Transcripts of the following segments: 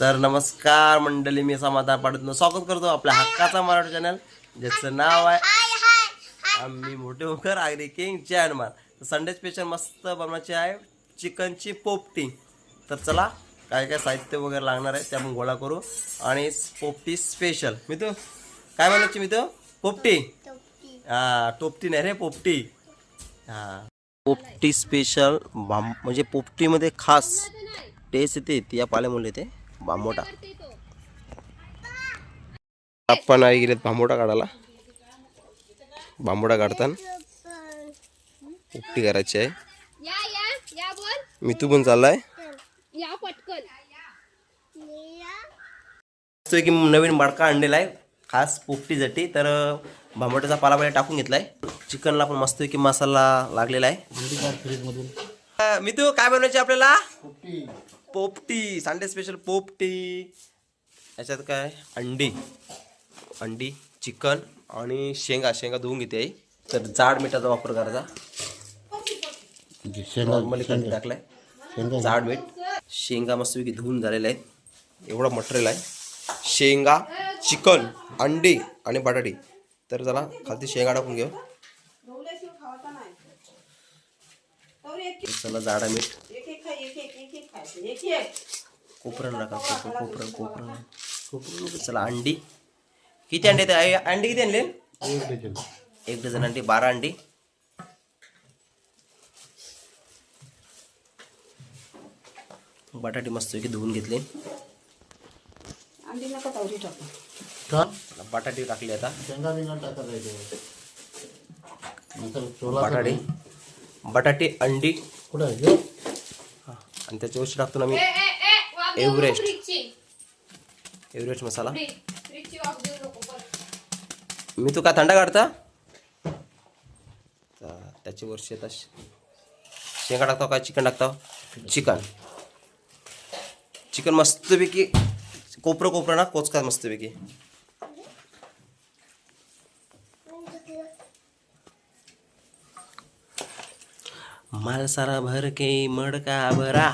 तर नमस्कार मंडळी मी समाधान पाडत स्वागत करतो आपल्या हक्काचा मराठी चॅनल ज्याचं नाव आहे आम्ही मोठे होकर आगरी किंग चॅनमान संडे स्पेशल मस्त बनवायची आहे चिकनची पोपटी. तर चला काय काय साहित्य वगैरे लागणार आहे ते आपण गोळा करू. आणि पोपटी स्पेशल मी तू काय म्हणायची मी तो पोपटी. हा टोपटी नाही रे पोपटी. हा. पोपटी स्पेशल म्हणजे पोपटीमध्ये खास टेस्ट येते ती या पाल्यामुळे ते बांबोटा. आपण आई गेलेत बांबोटा काढायला. बांबोटा काढताना. पोपटी करायची आहे. या या या बोल. मी तू पण चाललाय. या पटकन. की नवीन मडका आणलेला आहे. खास पोपटीसाठी. तर भांबोट्याचा पाला पाला टाकून घेतलाय. चिकनला पण मस्त की मसाला लागलेला आहे. मितू काय बनवायचे आपल्याला? पोपटी संडे स्पेशल पोपटी याच्यात काय? अंडी. अंडी चिकन आणि शेंगा. शेंगा धुवून घेते आई. तर जाड मिठाचा वापर करायचा नॉर्मली कमी टाकलाय. जाड मीठ. शेंगा मस्तपैकी धुवून झालेल्या आहेत. एवढं मटेरियल आहे. शेंगा चिकन अंडी आणि बटाटी. तर चला खालती शेंगा टाकून घेऊ. चला जाडा मीठ. कोपरण नका कोपर कोपरण कोपरण कोपरण चला अंडी. किती अंडे आहेत? आई, अंडी किती आणले? एक डझन. अंडी बारा अंडी. बटाटे मस्तपैकी धुवून घेतले. अंडी नका तावरी टाकू का? आता बटाटे टाकले आता. शेंगा बिंगा टाकत आहे ते. नंतर बटाटे. बटाटे अंडी. कुठं आहे? आणि त्याच्यावरची टाकतो ना मी. एव्हरेस्ट. एव्हरेस्ट मसाला. मी तू का थंडा काढता? त्याच्या वरची आता श- शेंगा टाकतो काय चिकन टाकतो. चिकन. चिकन मस्तपैकी कोपरं कोपरं ना कोचका मस्तपैकी. माल सारा भर के मडका भरा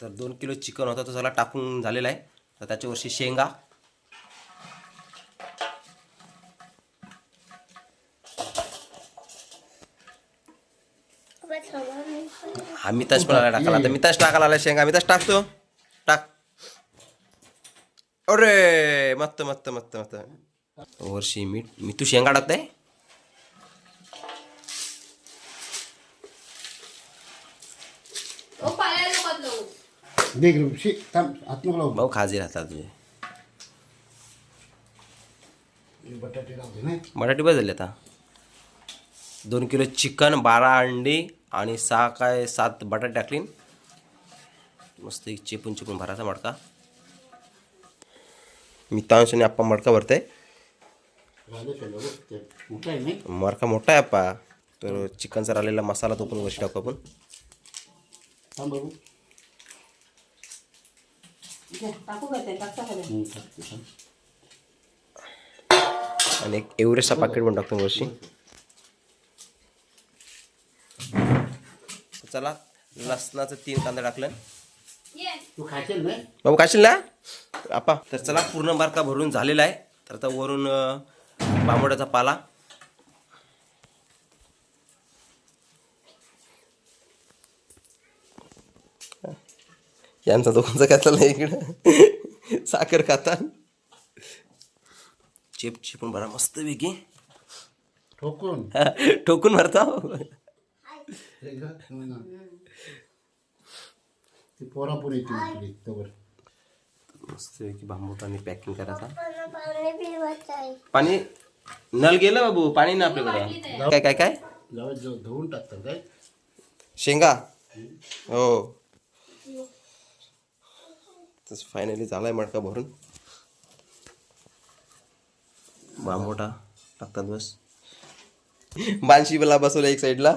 तर दोन किलो चिकन होता तो सगळा टाकून झालेला आहे. तर त्याच्यावरची शेंगा हा मिताज पण आला टाकायला. आता मिताज टाकायला आला शेंगा. मिताज टाकतो टाक. अरे मस्त मस्त मस्त मस्त. वर्षी मीठ मी तू शेंगा टाकताय? थांब, लावू. भाऊ खाजी राहतात तुझे. हे बटाटे बस झाली आता. दोन किलो चिकन बारा अंडी आणि सहा काय सात बटाटे टाकलीन. मस्त एक चिपून चिपून भरायचा मडका. मी तांशने आप्पा मडका भरते मडका मोठा आहे आप्पा. तर चिकनचा राहिलेला मसाला तो पण वर्षी टाकू आपण. आणि एक एवरेस्टचा पाकिट पण टाकतो वर्षी चला लसणाचं तीन कांदा टाकलं. ये. तू खाशील नाही बाबू खाशील ना? आपा तर चला पूर्ण बारका भरून झालेला आहे. तर आता वरून बांबोड्याचा पाला. यांचा दोघांचा काय चाललंय इकडं साखर खाता चिप चिपून भरा मस्त पैकी. ठोकून. ठोकून भरता. हे. हं, हं. ती पोरा पण येते इकडे, तोवर. मस्त बांबोटाने पॅकिंग करायचा पाणी नल गेलं बाबू? पाणी ना आपल्याकडे. काय काय काय? धुवून टाकतात काय? शेंगा? हो. तसं फायनली झालाय मडका भरून. बांबोटा टाकतात बस. बांशी बला बसवलं एक साईडला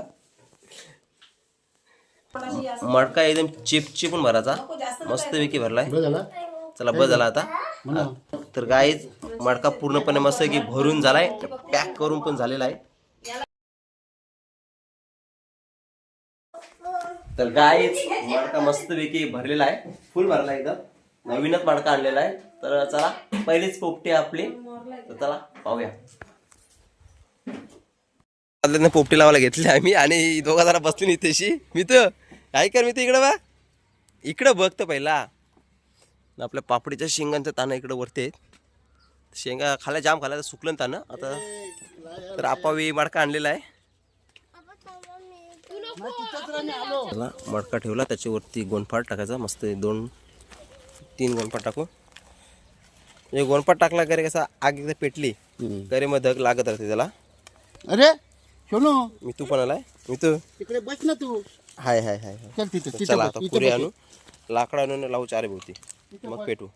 मडका एकदम चिप चिपून भरायचा. मस्तपैकी भरलाय. चला बस झाला आता. तर गाईज मडका पूर्णपणे मस्त की भरून झालाय. पॅक करून पण झालेला आहे. तर गाईज मडका मस्तपैकी भरलेला आहे. फुल भरला एकदम. नवीनच मडका आणलेला आहे. तर चला पहिलीच पोपटी आपली. तर चला पाहूया. पोपटी लावायला घेतली आम्ही आणि दोघा जरा बसली नाही तशी मी तर काय कर मी तर इकडं बा? इकडं बघ तर पहिला. आपल्या पापडीच्या शेंगांचं तानं इकडं वरती आहेत. शेंगा खाल्या जाम खाल्या तर सुकलं तानं. आता तर आपावी मडका आणलेला आहे. चला मडका ठेवला त्याच्यावरती गोनफाट टाकायचा. मस्त दोन तीन गोनफाट टाकू. म्हणजे गोनफाट टाकला करे कसा आग एकदा पेटली तरी मग धग लागत राहते त्याला? अरे मी तू पण आलाय. मी तू. तिकडे बस ना तू. हाय हाय हाय हाय. चल तिथे तर तिथे चला बस, आता इथे पुरे बस. आणू. लाकडं आणून लावू चारे भोवती. मग पेटू.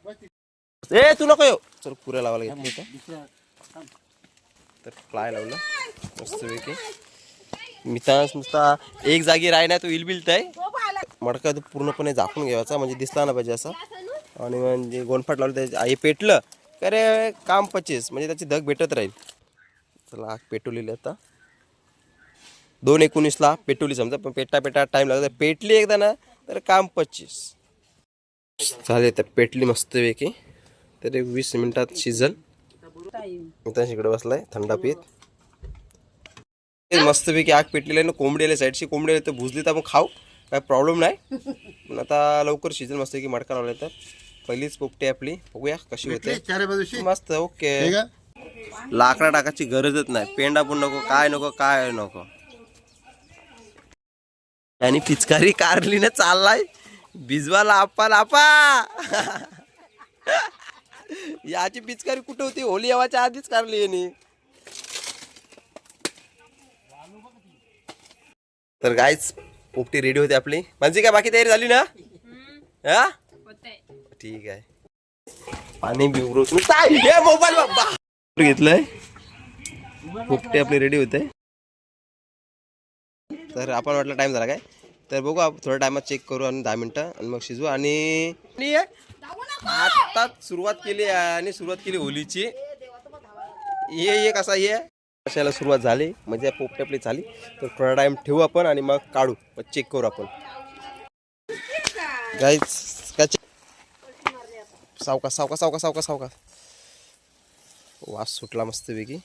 ए तू नको येऊ. चल पुऱ्या लावायला घेतली तर दुसरा तर फ्लाय लावलं. मस्तपैकी मी तर नुसता एक जागी राही नाही तो इलबिल्ट आहे मडका तो पूर्णपणे झाकून घ्यायचा म्हणजे दिसला ना पाहिजे असं. आणि म्हणजे गोनफाट लावलं ते हे पेटलं. का रे काम पचीस. म्हणजे त्याची धग भेटत राहील. चला आग पेटवलेली आता. दोन एकोणीसला पेटवली समजा पण पेटा पेटा टाईम लागतो पेटली एकदा ना तर काम पच्चीस. चालेल तर पेटली मस्तपैकी. तर एक वीस मिनिटात शिजल. इथं इकडे बसलाय थंडा पीत. मस्तपैकी आग पेटलेली आहे ना कोंबडी आली साईडची कोंबडी आली तर भुजली तर मग खाऊ. काय प्रॉब्लेम नाही. पण आता लवकर शिजेल मस्तपैकी मडका लावला तर. पहिलीच पोपटी आपली. बघूया कशी होते. चारे बाजूशी. मस्त ओके. का लाकडा टाकायची गरजच नाही. पेंडा पण नको काय नको काय नको. आणि पिचकारी कारलीने चाललाय. भिजवाला आपा लापा. याची पिचकारी कुठे होती? होली येवाच्या आधीच कारली यांनी. तर गायच पोपटी रेडी होती आपली. म्हणजे काय बाकी तयारी झाली ना? हा? ठीक आहे. पाणी बिवरू मोबाईल घेतलंय. पोपटी आपली रेडी होते. तर आपण वाटलं टाइम झाला काय? तर बघू आप थोड्या टायमात चेक करू आणि दहा मिनिटं आणि मग शिजू. आणि आताच सुरुवात केली आणि सुरुवात केली होलीची. ये ये कसा ये कशाला सुरुवात झाली? म्हणजे पोपटी आपली झाली. तर थोडा टाइम ठेवू आपण आणि मग काढू. मग चेक करू आपण. गाईच काय सावका सावका सावका सावका सावका वास सुटला मस्तपैकी.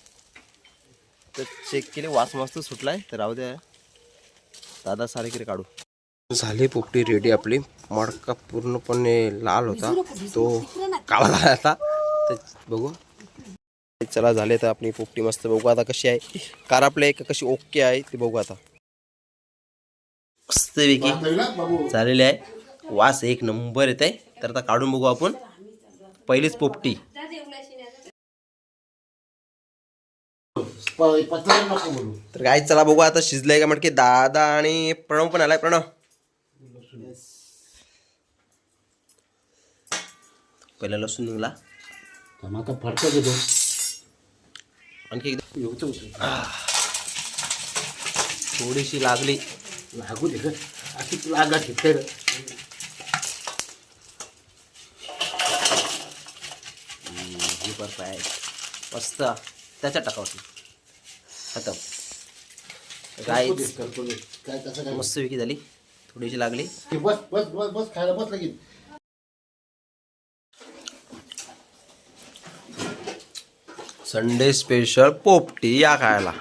तर चेक केले वास मस्त सुटलाय. तर राहू द्या. दादा सारेकिरी काढू. झाली पोपटी रेडी आपली. मडका पूर्णपणे लाल होता. तो काळा झाला आता. तर बघू. चला झाले तर आपली पोपटी मस्त बघू आता कशी आहे. कार आपल्या एक कशी ओके आहे ते बघू आता. मस्तपैकी ना बाबू झालेली आहे. वास एक नंबर येत आहे तर आता काढून बघू आपण. पहिलीच पोपटी. पत्राला नको बोलू. तर काय चला बघू आता शिजलंय का म्हणजे दादा आणि प्रणव पण आलाय. प्रणव. पहिला लसूण निघला. आता फडका घेतो आणखी एकदा. येऊचं होतं थोडीशी लागली. लागू दे ग. अशी लागा ठेवते ही आहे. मस्त. त्याच्यात टाकावती करतो दे. काय तसं काय मस्त विकी झाली. थोडीशी लागली. ते बस बस बस बस खायला बस लगेच संडे स्पेशल पोपटी या खायला.